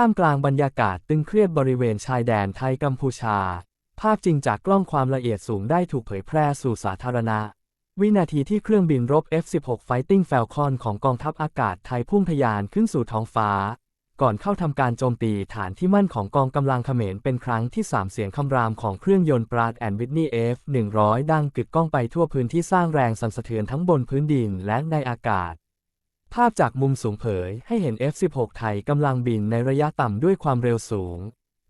ท่ามกลางบรรยากาศตึงเครียดบริเวณชายแดนไทยกัมพูชา ภาพจริงจากกล้องความละเอียดสูงได้ถูกเผยแพร่สู่สาธารณะ วินาทีที่เครื่องบินรบ F-16 Fighting Falcon ของกองทัพอากาศไทยพุ่งทะยานขึ้นสู่ท้องฟ้า ก่อนเข้าทำการโจมตีฐานที่มั่นของกองกำลังเขมรเป็นครั้งที่ 3 เสียงคำรามของเครื่องยนต์ปราดแอนวิทนี F-100 ดังกึกก้องไปทั่วพื้นที่สร้างแรงสั่นสะเทือนทั้งบนพื้นดินและในอากาศ ภาพจากมุมสูงเผยให้เห็น F-16 ไทยกำลังบินในระยะต่ำด้วยความเร็วสูง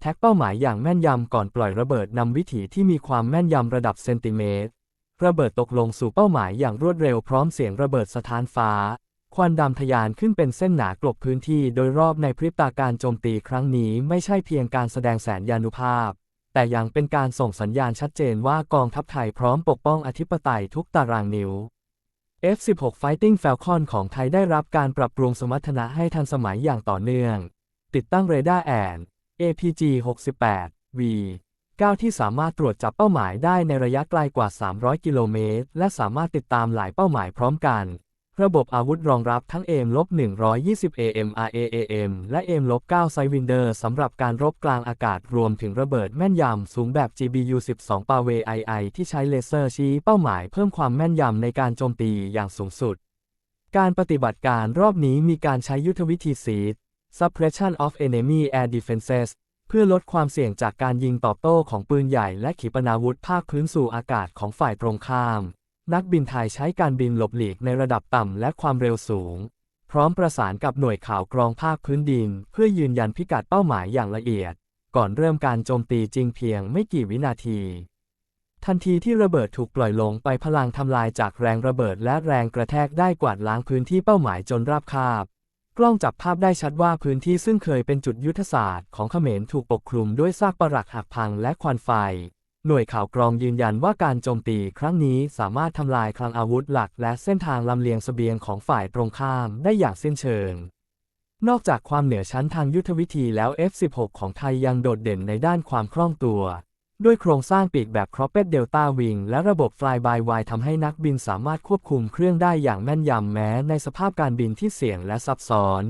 แท็กเป้าหมายอย่างแม่นยำก่อนปล่อยระเบิดนำวิถีที่มีความแม่นยำระดับเซนติเมตร ระเบิดตกลงสู่เป้าหมายอย่างรวดเร็วพร้อมเสียงระเบิดสถานฟ้า ควันดำทะยานขึ้นเป็นเส้นหนากลบพื้นที่โดยรอบในพริบตาการโจมตีครั้งนี้ไม่ใช่เพียงการแสดงแสนยานุภาพ แต่ยังเป็นการส่งสัญญาณชัดเจนว่ากองทัพไทยพร้อมปกป้องอธิปไตยทุกตารางนิ้ว F-16 Fighting Falcon ของไทยได้รับการปรับปรุงสมรรถนะให้ทันสมัยอย่างต่อเนื่อง ติดตั้งเรดาร์แอน APG 68 V 9 ที่สามารถตรวจจับเป้าหมายได้ในระยะไกลกว่า 300 กิโลเมตร และสามารถติดตามหลายเป้าหมายพร้อมกัน ระบบอาวุธรองรับทั้ง AM-120 AMRAAM และ AM-9 Sidewinder สำหรับการรบกลางอากาศรวมถึงระเบิดแม่นยำสูงแบบ GBU-12 p a w e II ที่ใช้เลเซอร์ชี้เป้าหมายเพิ่มความแม่นยำในการโจมตีอย่างสูงสุด การปฏิบัติการรอบนี้มีการใช้ยุทธวิธี SEED Suppression of Enemy Air Defenses เพื่อลดความเสี่ยงจากการยิงตอบโต้ของปืนใหญ่และขีปนาวุธภาคพื้นสู่อากาศของฝ่ายตรงข้าม นักบินไทยใช้การบินหลบหลีกในระดับต่ำและความเร็วสูง พร้อมประสานกับหน่วยข่าวกรองภาคพื้นดิน เพื่อยืนยันพิกัดเป้าหมายอย่างละเอียด ก่อนเริ่มการโจมตีจริงเพียงไม่กี่วินาที ทันทีที่ระเบิดถูกปล่อยลงไปพลังทำลายจากแรงระเบิดและแรงกระแทกได้กวาดล้างพื้นที่เป้าหมายจนราบคาบ กล้องจับภาพได้ชัดว่าพื้นที่ซึ่งเคยเป็นจุดยุทธศาสตร์ของเขมรถูกปกคลุมด้วยซากปรักหักพังและควันไฟ หน่วยข่าวกรองยืนยันว่าการโจมตีครั้งนี้สามารถทำลายคลังอาวุธหลัก และเส้นทางลำเลียงเสบียงของฝ่ายตรงข้ามได้อย่างสิ้นเชิง นอกจากความเหนือชั้นทางยุทธวิธีแล้ว F-16 ของไทยยังโดดเด่นในด้านความคล่องตัว ด้วยโครงสร้างปีกแบบ Cropped Delta Wing และระบบ Fly by Wire ทำให้นักบินสามารถควบคุมเครื่องได้อย่างแม่นยำแม้ในสภาพการบินที่เสี่ยงและซับซ้อน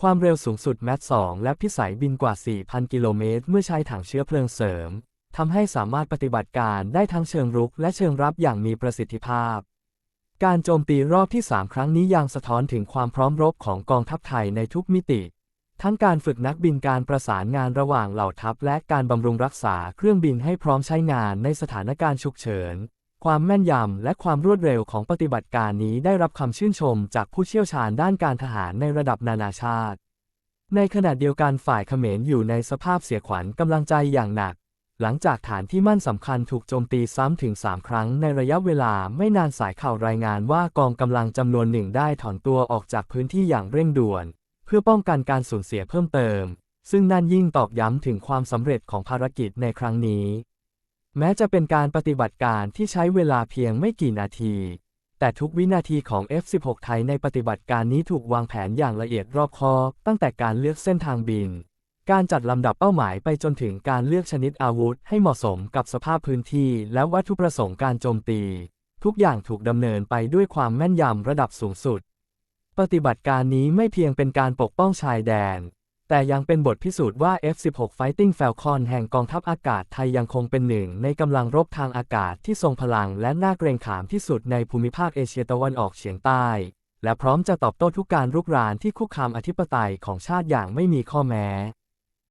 ความเร็วสูงสุดแมท2และพิสัยบินกว่า 4,000 กิโลเมตร เมื่อใช้ถังเชื้อเพลิงเสริม ทำให้สามารถปฏิบัติการได้ทั้งเชิงรุกและเชิงรับอย่างมีประสิทธิภาพ การโจมตีรอบที่ 3 ครั้งนี้ยังสะท้อนถึงความพร้อมรบของกองทัพไทยในทุกมิติ ทั้งการฝึกนักบินการประสานงานระหว่างเหล่าทัพ และการบำรุงรักษาเครื่องบินให้พร้อมใช้งานในสถานการณ์ฉุกเฉิน ความแม่นยำและความรวดเร็วของปฏิบัติการนี้ได้รับคำชื่นชมจากผู้เชี่ยวชาญด้านการทหารในระดับนานาชาติในขณะเดียวกันฝ่ายเขมรอยู่ในสภาพเสียขวัญกำลังใจอย่างหนัก หลังจากฐานที่มั่นสำคัญถูกโจมตีซ้ำถึง 3 ครั้งในระยะเวลาไม่นานสายข่าวรายงานว่ากองกำลังจำนวนหนึ่งได้ถอนตัวออกจากพื้นที่อย่างเร่งด่วน เพื่อป้องกันการสูญเสียเพิ่มเติม ซึ่งนั่นยิ่งตอกย้ำถึงความสำเร็จของภารกิจในครั้งนี้ แม้จะเป็นการปฏิบัติการที่ใช้เวลาเพียงไม่กี่นาที แต่ทุกวินาทีของ F-16 ไทยในปฏิบัติการนี้ถูกวางแผนอย่างละเอียดรอบคอบตั้งแต่การเลือกเส้นทางบิน การจัดลำดับเป้าหมายไปจนถึงการเลือกชนิดอาวุธให้เหมาะสมกับสภาพพื้นที่ และวัตถุประสงค์การโจมตี ทุกอย่างถูกดำเนินไปด้วยความแม่นยำระดับสูงสุด ปฏิบัติการนี้ไม่เพียงเป็นการปกป้องชายแดน แต่ยังเป็นบทพิสูจน์ว่า F-16 Fighting Falcon แห่งกองทัพอากาศไทยยังคงเป็นหนึ่ง ในกำลังรบทางอากาศที่ทรงพลังและน่าเกรงขามที่สุดในภูมิภาคเอเชียตะวันออกเฉียงใต้ และพร้อมจะตอบโต้ทุกการรุกรานที่คุกคามอธิปไตยของชาติอย่างไม่มีข้อแม้